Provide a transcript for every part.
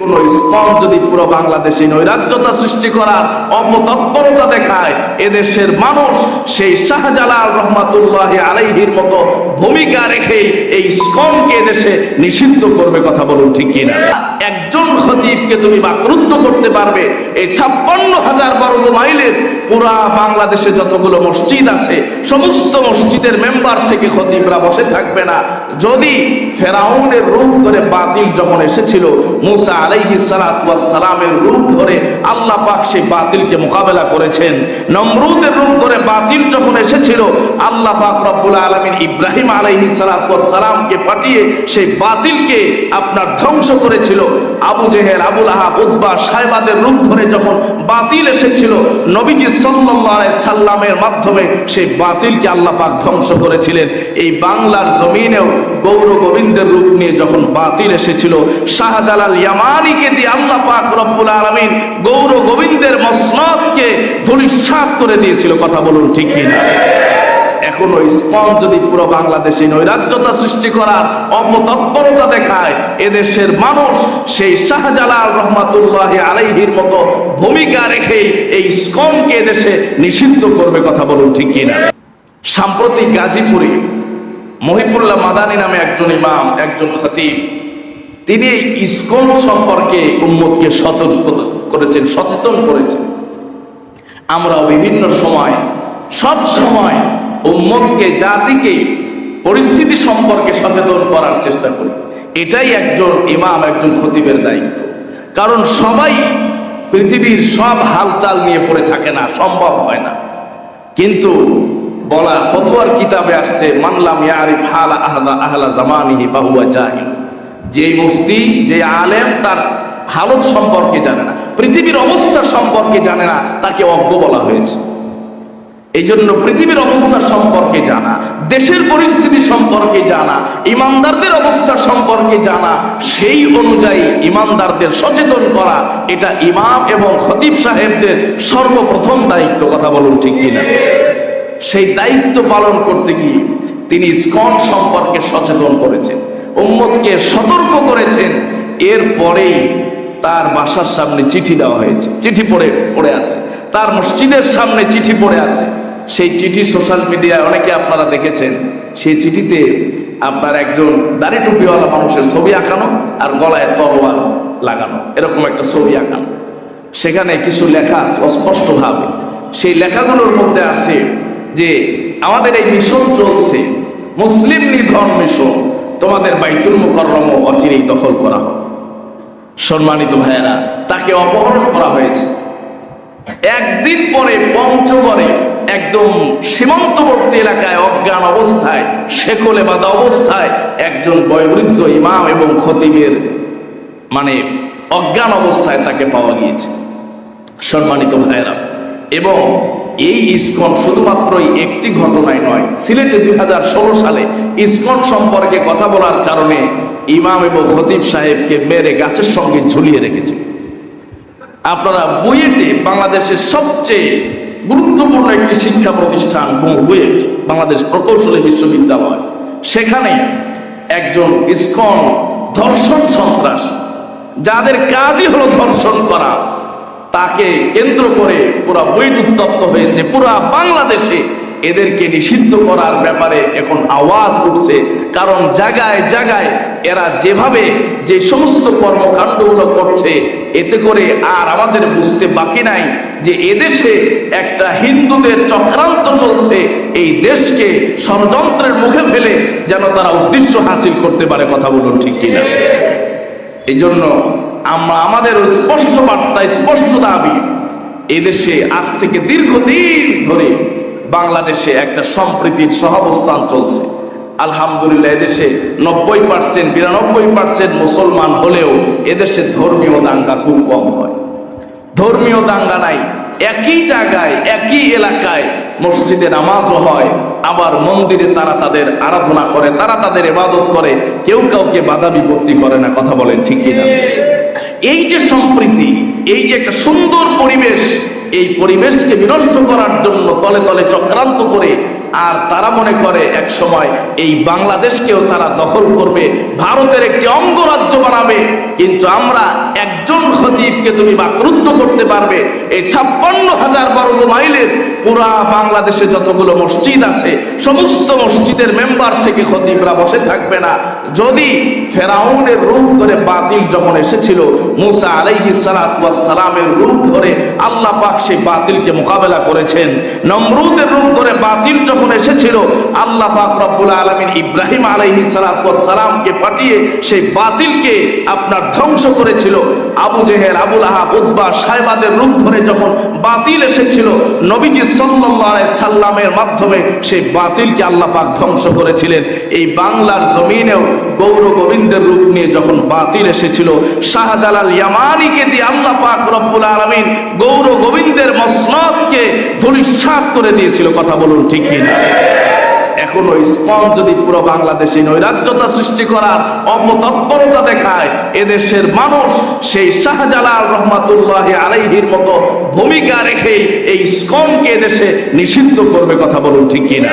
কোন ইসকন যদি পুরো বাংলাদেশে নৈরাজ্যতা সৃষ্টি করার অপতৎপরতা দেখায়, এদেশের মানুষ সেই শাহজালাল রহমাতুল্লাহ আলাইহির মতো ভূমিকা রেখে এই ইসকনকে দেশে নিষিদ্ধ করবে কথা বলুন ঠিক কিনা? একজন খতিবকে তুমি বাকরুদ্ধ করতে পারবে। এই ছাপ্পান্ন হাজার বর্গ মাইলের পুরা বাংলাদেশে যতগুলো মসজিদ আছে, সমস্ত মসজিদের মেম্বার থেকে খতিবরা বসে থাকবে না। যদি ফেরাউনের রূপ ধরে বাতিল যখন এসেছিল, মুসা আলাইহি সালামের রূপ ধরে আল্লাহ পাক সেই বাতিলকে মোকাবেলা করেছেন। নমরুদের রূপ ধরে বাতিল যখন এসেছিল, আল্লাহ পাক রব্বুল আলামিন ইব্রাহিম আলাইহি সালামকে পাঠিয়ে সেই বাতিলকে আপনার ধ্বংস করেছিল। আবু জেহেল, আবুল আহাব উদ্বা সাহেবাদের রূপ ধরে যখন বাতিল এসেছিল, নবীজি আলাইহি সাল্লামের মাধ্যমে সেই বাতিলকে আল্লাহ পাক ধ্বংস করেছিলেন। এই বাংলার জমিনেও গৌর গোবিন্দের রূপ নিয়ে যখন বাতিল এসেছিল, শাহজালাল ইয়ামানিকে দিয়ে আল্লাহ পাক রব্বুল আলামিন গৌর গোবিন্দের মসনদকে ধূলিসাৎ করে দিয়েছিল। কথা বলুন ঠিক কিনা? এখনও ইসকন যদি পুরো বাংলাদেশে নৈরাজ্যতা সৃষ্টি করার অপতৎপরতা দেখায়, এদেশের মানুষ সেই শাহজালাল রহমাতুল্লাহ আলাইহির মতো ভূমিকা রেখে এই ইসকনকে দেশে নিষিদ্ধ করবে কথা বলুন ঠিক কিনা? সাম্প্রতিক গাজীপুরে মহিবুল্লাহ মাদানী নামে একজন ইমাম, একজন খতিব, তিনি এই ইসকন সম্পর্কে উম্মতকে সতর্ক করেছেন, সচেতন করেছেন। আমরা বিভিন্ন সময়, সব সময় উম্মতকে, জাতিকে, পরিস্থিতি সম্পর্কে সচেতন করার চেষ্টা করি। এটাই একজন ইমাম, একজন খতিবের দায়িত্ব। কারণ সবাই পৃথিবীর সব হালচাল নিয়ে পড়ে থাকে না, সম্ভব হয় না। কিন্তু বলা, ফতোয়ার কিতাবে আসছে, মানলাম ইয়ারিফ হালা আহলা আহলা জামানিহি, বাহুয়া জাহিল। যে মুফতি, যে আলেম তার হালত সম্পর্কে জানে না, পৃথিবীর অবস্থা সম্পর্কে জানে না, তাকে অজ্ঞ বলা হয়েছে। এই জন্য পৃথিবীর অবস্থা সম্পর্কে জানা, দেশের পরিস্থিতি সম্পর্কে জানা, ইমানদারদের অবস্থা সম্পর্কে জানা, সেই অনুযায়ী ইমানদারদের সচেতন করা, এটা ইমাম এবং খতিব সাহেবদের সর্বপ্রথম দায়িত্ব, কথা বলুন ঠিক কিনা? সেই দায়িত্ব পালন করতে গিয়ে তিনি স্কন সম্পর্কে সচেতন করেছেন, উম্মতকে সতর্ক করেছেন, এরপরেই তার বাসার সামনে চিঠি দেওয়া হয়েছে, চিঠি পড়ে পড়ে আছে। তার মসজিদের সামনে চিঠি পড়ে আছে। সেই চিঠি সোশ্যাল মিডিয়ায় অনেকে আপনারা দেখেছেন, সেই চিঠিতে আপনার একজন দাড়ি টুপিওয়ালা মানুষের ছবি আঁকানো আর গলায় তরোয়াল লাগানো, এরকম একটা ছবি আঁকানো। সেখানে কিছু লেখা অস্পষ্টভাবে। সেই লেখাগুলোর মধ্যে আছে যে, আমাদের এই মিশন চলছে, মুসলিম নিধন মিশন, তোমাদের বাইতুল মুকররম অচিরেই দখল করা হবে সম্মানিত ভাইয়েরা, তাকে অপহরণ করা হয়েছে। একদিন পরে পঞ্চগড়ে একদম সীমান্তবর্তী এলাকায় অজ্ঞান অবস্থায়, শেকলে বাঁধা অবস্থায় একজন বয়োবৃদ্ধ ইমাম এবং খতিবের মানে অজ্ঞান অবস্থায় তাকে পাওয়া গিয়েছে। সম্মানিত ভাইয়েরা, এবং এই ইসকন শুধুমাত্র একটি ঘটনায় নয়, সিলেটে দুই হাজার ষোলো সালে ইসকন সম্পর্কে কথা বলার কারণে ইমাম এবং খতিব সাহেবকে মেরে গাছের সঙ্গে ঝুলিয়ে রেখেছে। আপনারা বুয়েটে বাংলাদেশের সবচেয়ে গুরুত্বপূর্ণ একটি শিক্ষা প্রতিষ্ঠান বাংলাদেশ প্রকৌশলী বিশ্ববিদ্যালয়। সেখানে একজন ইসকন ধর্ষণ সন্ত্রাস, যাদের কাজই হলো ধর্ষণ করা, তাকে কেন্দ্র করে পুরা বুয়েট উত্তপ্ত হয়েছে। পুরা বাংলাদেশে এদেরকে নিষিদ্ধ করার ব্যাপারে এখন আওয়াজ উঠছে, কারণ জায়গায় জায়গায় এরা যেভাবে যে সমস্ত কর্মকাণ্ডগুলো করছে, এতে করে আর আমাদের বুঝতে বাকি নাই যে এদেশে একটা হিন্দুদের চক্রান্ত চলছে, এই দেশকে ষড়যন্ত্রের মুখে ফেলে যেন তারা উদ্দেশ্য হাসিল করতে পারে কথা বলুন ঠিক কিনা। এই জন্য আমরা আমাদের স্পষ্ট বার্তা স্পষ্ট দাবি, এদেশে আজ থেকে দীর্ঘদিন ধরে বাংলাদেশে একটা সম্প্রীতির সহাবস্থান চলছে। আলহামদুলিল্লাহ এদেশে নব্বই পার্সেন্ট বিরানব্বই পার্সেন্ট মুসলমান হলেও এদেশে ধর্মীয় দাঙ্গা খুব কম হয়। ধর্মীয় দাঙ্গা নাই, একই জায়গায়, একই এলাকায় মসজিদে নামাজও হয়, আবার মন্দিরে তারা তাদের আরাধনা করে, তারা তাদের ইবাদত করে, কেউ কাউকে বাধা বিপত্তি করে না, কথা বলেন ঠিক কিনা? এই যে সম্প্রীতি, এই যে একটা সুন্দর পরিবেশ, এই পরিবেশকে বিনষ্ট করার জন্য তলে তলে চক্রান্ত করে আর তারা মনে করে এক সময় এই বাংলাদেশকেও তারা দখল করবে, ভারতের একটি অঙ্গরাজ্য বানাবে। কিন্তু আমরা একজন খতিবকে তুমি বাকরুদ্ধ করতে পারবে। এই ছাপ্পান্ন হাজার বর্গ মাইলের পুরা বাংলাদেশে যতগুলো মসজিদ আছে, সমস্ত মসজিদের মেম্বার থেকে খতিবরা বসে থাকবে না। যদি ফেরাউনের রূপ ধরে বাতিল যখন এসেছিল, মুসা আলাইহি সালামের রূপ ধরে আল্লাহ পাক সেই বাতিলকে মোকাবেলা করেছেন। নমরুদের রূপ ধরে বাতিল যখন এসেছিল, আল্লাহ পাক রব্বুল আলমিন ইব্রাহিম আলহি সালামকে পাঠিয়ে সেই বাতিলকে আপনার ধ্বংস করেছিল। আবু জেহের আবুল আহাব উদ্বা সাহেবাদের রূপ ধরে যখন বাতিল এসেছিল, নবীজি সাল্লাই সাল্লামের মাধ্যমে সেই বাতিলকে আল্লাহ পাক ধ্বংস করেছিলেন। এই বাংলার জমিনেও গৌর গোবিন্দের রূপ নিয়ে যখন বাতিল এসেছিল, শাহজালাল ইয়ামানিকে দিয়ে আল্লাহ পাক রব্বুল আলামিন গৌর গোবিন্দের মসনদকে ধূলিসাৎ করে দিয়েছিল। কথা বলুন ঠিক কিনা? এখনও ইসকন যদি পুরো বাংলাদেশে নৈরাজ্যতা সৃষ্টি করার অপতৎপরতা দেখায়, এদেশের মানুষ সেই শাহজালাল রহমাতুল্লাহ আলাইহির মতো ভূমিকা রেখেই এই ইসকনকে দেশে নিষিদ্ধ করবে। কথা বলুন ঠিক কিনা?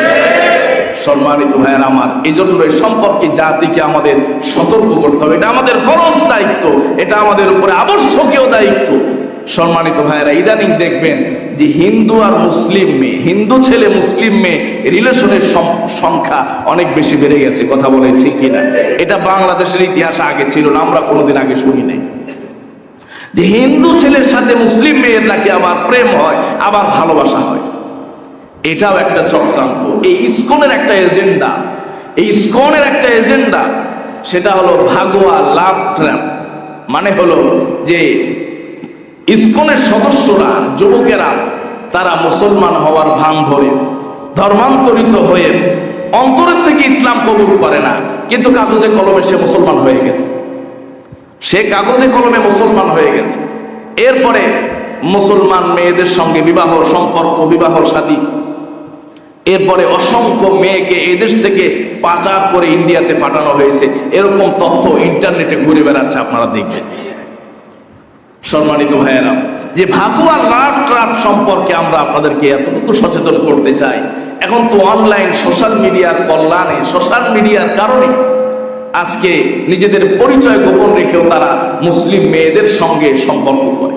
সম্মানিত ভাইয়ের আমার এই জন্য এই সম্পর্কে জাতিকে আমাদের সতর্ক করতে হবে। এটা আমাদের ফরজ দায়িত্ব, এটা আমাদের উপরে আবশ্যকীয় দায়িত্ব। সম্মানিত ভাইয়েরা, ইদানিং দেখবেন যে হিন্দু আর মুসলিম মেয়ে, হিন্দু ছেলে, মুসলিম মেয়ে, রিলেশনের সংখ্যা অনেক বেশি বেড়ে গেছে, কথা বলে ঠিক কিনা? এটা বাংলাদেশের ইতিহাসে আগে ছিল না, আমরা কোনোদিন আগে শুনি নাই। যে হিন্দু ছেলের সাথে মুসলিম মেয়ের নাকি আবার প্রেম হয়, আবার ভালোবাসা হয়। এটাও একটা চক্রান্ত। এই ইস্কনের একটা এজেন্ডা। এই ইস্কনের একটা এজেন্ডা, সেটা হলো ভাগোয়া লাভ ট্র্যাপ। মানে হলো যে ইস্কনের সদস্যরা, যুবকেরা, তারা মুসলমান হওয়ার ভান ধরে, ধর্মান্তরিত হয়ে অন্তরের থেকে ইসলাম কবুল করে না। কিন্তু কাগজে কলমে সে মুসলমান হয়ে গেছে। সে কাগজে কলমে মুসলমান হয়ে গেছে। এরপরে মুসলমান মেয়েদের সঙ্গে বিবাহ সম্পর্ক, বিবাহ সাদী এরপরে অসংখ্য মেয়েকে এদেশ থেকে পাচার করে ইন্ডিয়াতে পাঠানো হয়েছে। এরকম তথ্য ইন্টারনেটে ঘুরে বেড়াচ্ছে আপনারা দেখবেন। সম্মানিত ভাইয়েরা, যে ভাগুয়া লাভ ট্রাপ সম্পর্কে আমরা আপনাদেরকে এতটুকু সচেতন করতে চাই, এখন তো অনলাইন সোশ্যাল মিডিয়ার কল্যাণে, সোশ্যাল মিডিয়ার কারণে আজকে নিজেদের পরিচয় গোপন রেখেও তারা মুসলিম মেয়েদের সঙ্গে সম্পর্ক করে।